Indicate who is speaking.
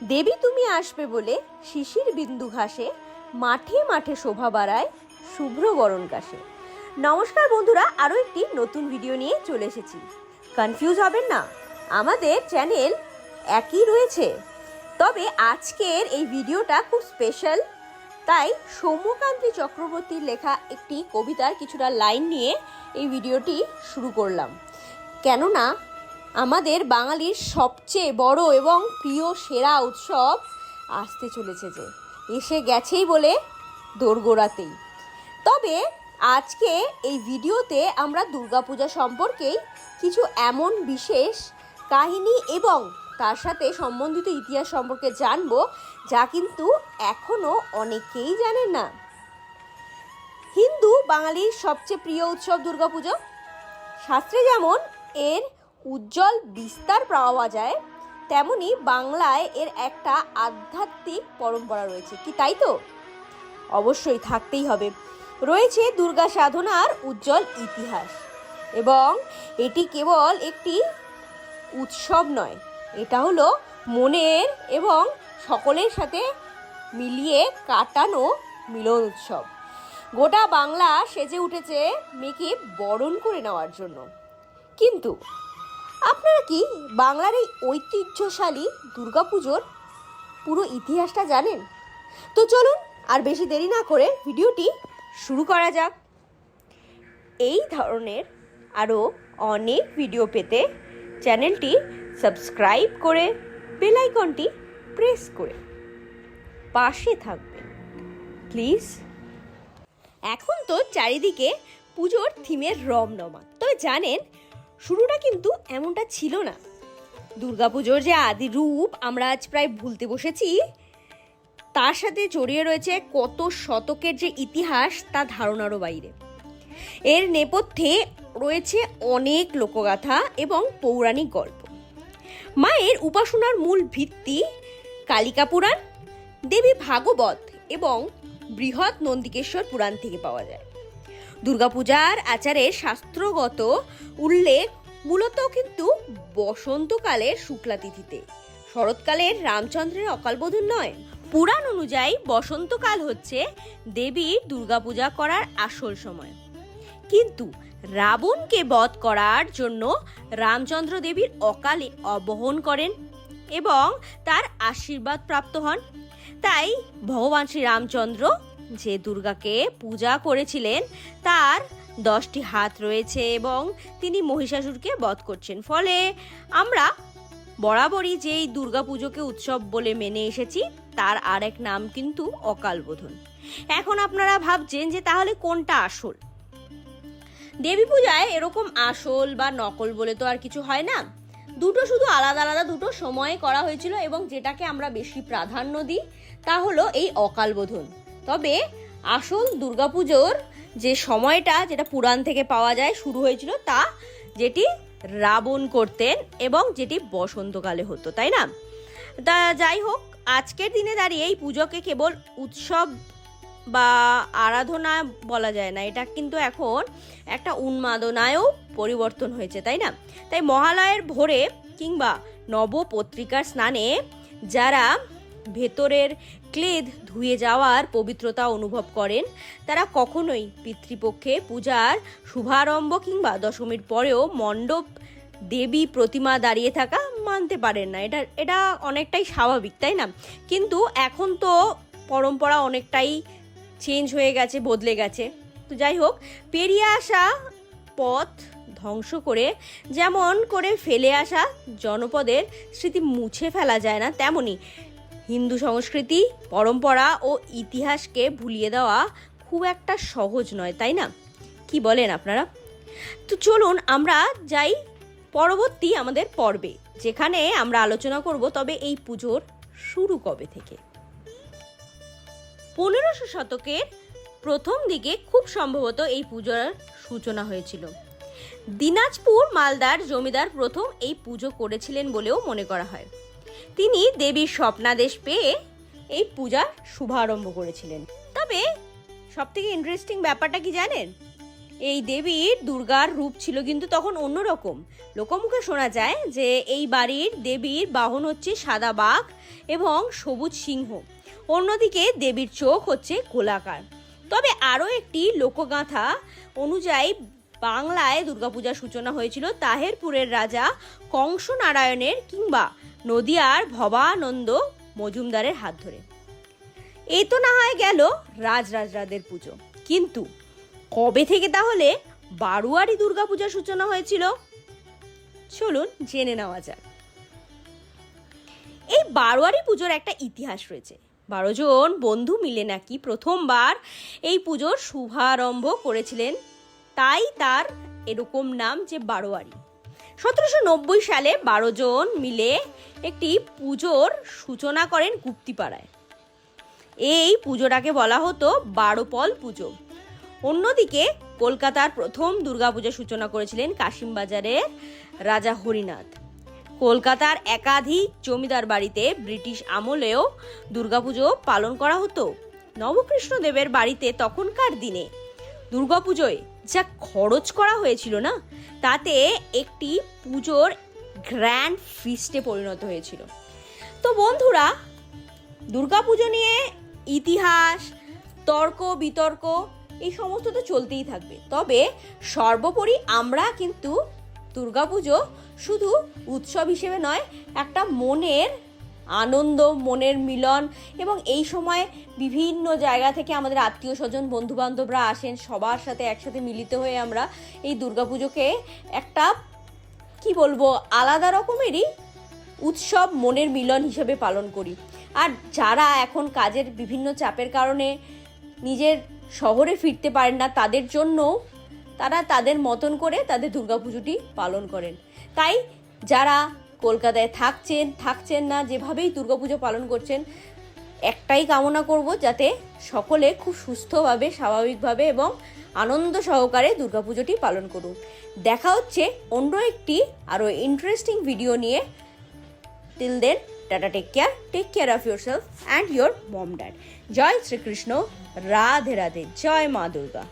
Speaker 1: দেবী তুমি আসবে বলে শিশির বিন্দু ঘাসে, মাঠে মাঠে শোভা বাড়ায় শুভ্র বরণ কাশে। নমস্কার বন্ধুরা, আরও একটি নতুন ভিডিও নিয়ে চলে এসেছি। কনফিউজ হবেন না, আমাদের চ্যানেল একই রয়েছে। তবে আজকের এই ভিডিওটা খুব স্পেশাল, তাই সৌম্যকান্তি চক্রবর্তীর লেখা একটি কবিতার কিছুটা লাইন নিয়ে এই ভিডিওটি শুরু করলাম। কেননা আমাদের বাঙালির সবচেয়ে বড় এবং প্রিয় সেরা উৎসব আসতে চলেছে যে, এসে গেছেই বলে দোরগোড়াতেই। তবে আজকে এই ভিডিওতে আমরা দুর্গাপূজা সম্পর্কেই কিছু এমন বিশেষ কাহিনী এবং তার সাথে সম্বন্ধিত ইতিহাস সম্পর্কে জানব, যা কিন্তু এখনও অনেকেই জানেন না। হিন্দু বাঙালির সবচেয়ে প্রিয় উৎসব দুর্গাপুজো? শাস্ত্রে যেমন এর উজ্জ্বল বিস্তার পাওয়া যায়, তেমনি বাংলায় এর একটা আধ্যাত্মিক পরম্পরা রয়েছে। কি তাই তো? অবশ্যই থাকতেই হবে। রয়েছে দুর্গা সাধনার উজ্জ্বল ইতিহাস এবং এটি কেবল একটি উৎসব নয়, এটা হলো মনের এবং সকলের সাথে মিলিয়ে কাটানো মিলন উৎসব। গোটা বাংলা সেজে উঠেছে, মেয়েকে বরণ করে নেওয়ার জন্য। কিন্তু আপনারা কি বাংলার এই ঐতিহ্যশালী দুর্গাপুজোর পুরো ইতিহাসটা জানেন? তো চলুন আর বেশি দেরি না করে ভিডিওটি শুরু করা যাক। এই ধরনের আরও অনেক ভিডিও পেতে চ্যানেলটি সাবস্ক্রাইব করে বেল আইকনটি প্রেস করে পাশে থাকবেন। প্লিজ। এখন তো চারিদিকে পুজোর থিমের রমরমা। তবে জানেন শুরুটা কিন্তু এমনটা ছিল না। দুর্গাপুজোর যে আদি রূপ আমরা আজ প্রায় ভুলতে বসেছি, তার সাথে জড়িয়ে রয়েছে কত শতকের যে ইতিহাস তা ধারণারও বাইরে। এর নেপথ্যে রয়েছে অনেক লোকগাথা এবং পৌরাণিক গল্প। মায়ের উপাসনার মূল ভিত্তি কালিকা পুরাণ, দেবী ভাগবত এবং বৃহৎ নন্দিকেশ্বর পুরাণ থেকে পাওয়া যায়। দুর্গাপূজার আচারের শাস্ত্রগত উল্লেখ মূলত কিন্তু বসন্তকালের শুক্লা তিথিতে শরৎকালের রামচন্দ্রের অকালবোধন নয়। পুরাণ অনুযায়ী বসন্তকাল হচ্ছে দেবীর দুর্গাপূজা করার আসল সময়। কিন্তু রাবণকে বধ করার জন্য রামচন্দ্র দেবীর অকালে অবহন করেন এবং তার আশীর্বাদ প্রাপ্ত হন। তাই ভগবান শ্রী রামচন্দ্র যে দুর্গাকে পূজা করেছিলেন, তার দশটি হাত রয়েছে এবং তিনি মহিষাসুরকে বধ করছেন। ফলে আমরা বরাবরই যে যেই দুর্গাপুজোকে উৎসব বলে মেনে এসেছি, তার আর এক নাম কিন্তু অকালবোধন। এখন আপনারা ভাবছেন যে তাহলে কোনটা আসল? দেবী পূজায় এরকম আসল বা নকল বলে তো আর কিছু হয় না। দুটো শুধু আলাদা আলাদা দুটো সময়ে করা হয়েছিল এবং যেটাকে আমরা বেশি প্রাধান্য দিই, তা হলো এই অকালবোধন। তবে আসল দুর্গাপুজোর যে সময়টা যেটা পুরাণ থেকে পাওয়া যায়, শুরু হয়েছিল তা যেটি রাবণ করতেন এবং যেটি বসন্তকালে হতো, তাই না? তা যাই হোক, আজকের দিনে দাঁড়িয়ে এই পুজোকে কেবল উৎসব বা আরাধনা বলা যায় না, এটা কিন্তু এখন একটা উন্মাদনায়ও পরিবর্তন হয়েছে, তাই না? তাই মহালয়ের ভোরে কিংবা নবপত্রিকার স্নানে যারা ভেতরের ক্লেদ ধুয়ে যাওয়ার পবিত্রতা অনুভব করেন। তারা কখনোই পিতৃপক্ষে পূজার শুভারম্ভ কিংবা দশমীর পরেও মণ্ডপ দেবী প্রতিমা দাঁড়িয়ে থাকা মানতে পারেন না। এটা এটা অনেকটাই স্বাভাবিক, তাই না? কিন্তু এখন তো পরম্পরা অনেকটাই চেঞ্জ হয়ে গেছে, বদলে গেছে। তো যাই হোক, পেরিয়ে আসা পথ ধ্বংস করে যেমন করে ফেলে আসা জনপদের স্মৃতি মুছে ফেলা যায় না তেমনি হিন্দু সংস্কৃতি, পরম্পরা ও ইতিহাসকে ভুলিয়ে দেওয়া খুব একটা সহজ নয়, তাই না? কি বলেন আপনারা? তো চলুন আমরা যাই পরবর্তী আমাদের পর্বে, যেখানে আমরা আলোচনা করব তবে এই পুজোর শুরু কবে থেকে। পনেরোশো শতকের প্রথম দিকে খুব সম্ভবত এই পুজোর সূচনা হয়েছিল। দিনাজপুর মালদার জমিদার প্রথম এই পুজো করেছিলেন বলেও মনে করা হয়। তিনি দেবীর স্বপ্নাদেশ পেয়ে এই পূজার শুভারম্ভ করেছিলেন। তবে সব থেকে ইন্টারেস্টিং ব্যাপারটা কি জানেন? এই দেবীর দুর্গার রূপ ছিল কিন্তু তখন অন্যরকম। লোকমুখে শোনা যায় যে এই বাড়ির দেবীর বাহন হচ্ছে সাদা বাঘ এবং সবুজ সিংহ। অন্যদিকে দেবীর চোখ হচ্ছে গোলাকার। তবে আরও একটি লোকগাথা অনুযায়ী বাংলায় দুর্গাপূজার সূচনা হয়েছিল তাহেরপুরের রাজা কংস নারায়ণের কিংবা নদিয়ার ভবানন্দ মজুমদারের হাত ধরে। এই তো না হয় গেল রাজরাজরাদের পুজো। কিন্তু কবে থেকে তাহলে বারোয়ারি দুর্গাপূজার সূচনা হয়েছিল? চলুন জেনে নেওয়া যাক। এই বারোয়ারি পুজোর একটা ইতিহাস রয়েছে। বারো জন বন্ধু মিলে নাকি প্রথমবার এই পুজোর শুভারম্ভ করেছিলেন তাই তার এরকম নাম যে বারোয়ারি। সতেরোশো নব্বই সালে বারো জন মিলে একটি পুজোর সূচনা করেন গুপ্তিপাড়ায়। এই পুজোটাকে বলা হতো বারোপল পুজো। অন্যদিকে কলকাতার প্রথম দুর্গাপূজার সূচনা করেছিলেন কাশিমবাজারের রাজা হরিনাথ। কলকাতার একাধিক জমিদার বাড়িতে ব্রিটিশ আমলেও দুর্গাপুজো পালন করা হতো। নবকৃষ্ণদেবের বাড়িতে তখনকার দিনে দুর্গাপুজোয় যা খরচ করা হয়েছিল না, তাতে একটি পুজোর গ্র্যান্ড ফিস্টে পরিণত হয়েছিল। তো বন্ধুরা, দুর্গাপুজো নিয়ে ইতিহাস, তর্ক, বিতর্ক, এই সমস্ত তো চলতেই থাকবে। তবে সর্বোপরি আমরা কিন্তু দুর্গাপুজো শুধু উৎসব হিসেবে নয়, একটা মনের আনন্দ, মনের মিলন এবং এই সময় বিভিন্ন জায়গা থেকে আমাদের আত্মীয় স্বজন বন্ধু বান্ধবরা আসেন, সবার সাথে একসাথে মিলিত হয়ে আমরা এই দুর্গাপুজোকে একটা, কি বলব, আলাদা রকমেরই উৎসব মনের মিলন হিসেবে পালন করি। আর যারা এখন কাজের বিভিন্ন চাপের কারণে নিজের শহরে ফিরতে পারেন না, তাদের জন্য তারা তাদের মতন করে তাদের দুর্গাপুজোটি পালন করেন। তাই যারা কলকাতায় থাকছেন থাকছেন না, যেভাবেই দুর্গাপুজো পালন করছেন, একটাই কামনা করব যাতে সকলে খুব সুস্থভাবে, স্বাভাবিকভাবে এবং আনন্দ সহকারে দুর্গাপুজোটি পালন করুক। দেখা হচ্ছে অন্য একটি আরও ইন্টারেস্টিং ভিডিও নিয়ে। Till then tata take care take care of yourself and your mom dad জয় শ্রীকৃষ্ণ, রাধে রাধে, জয় মা দুর্গা।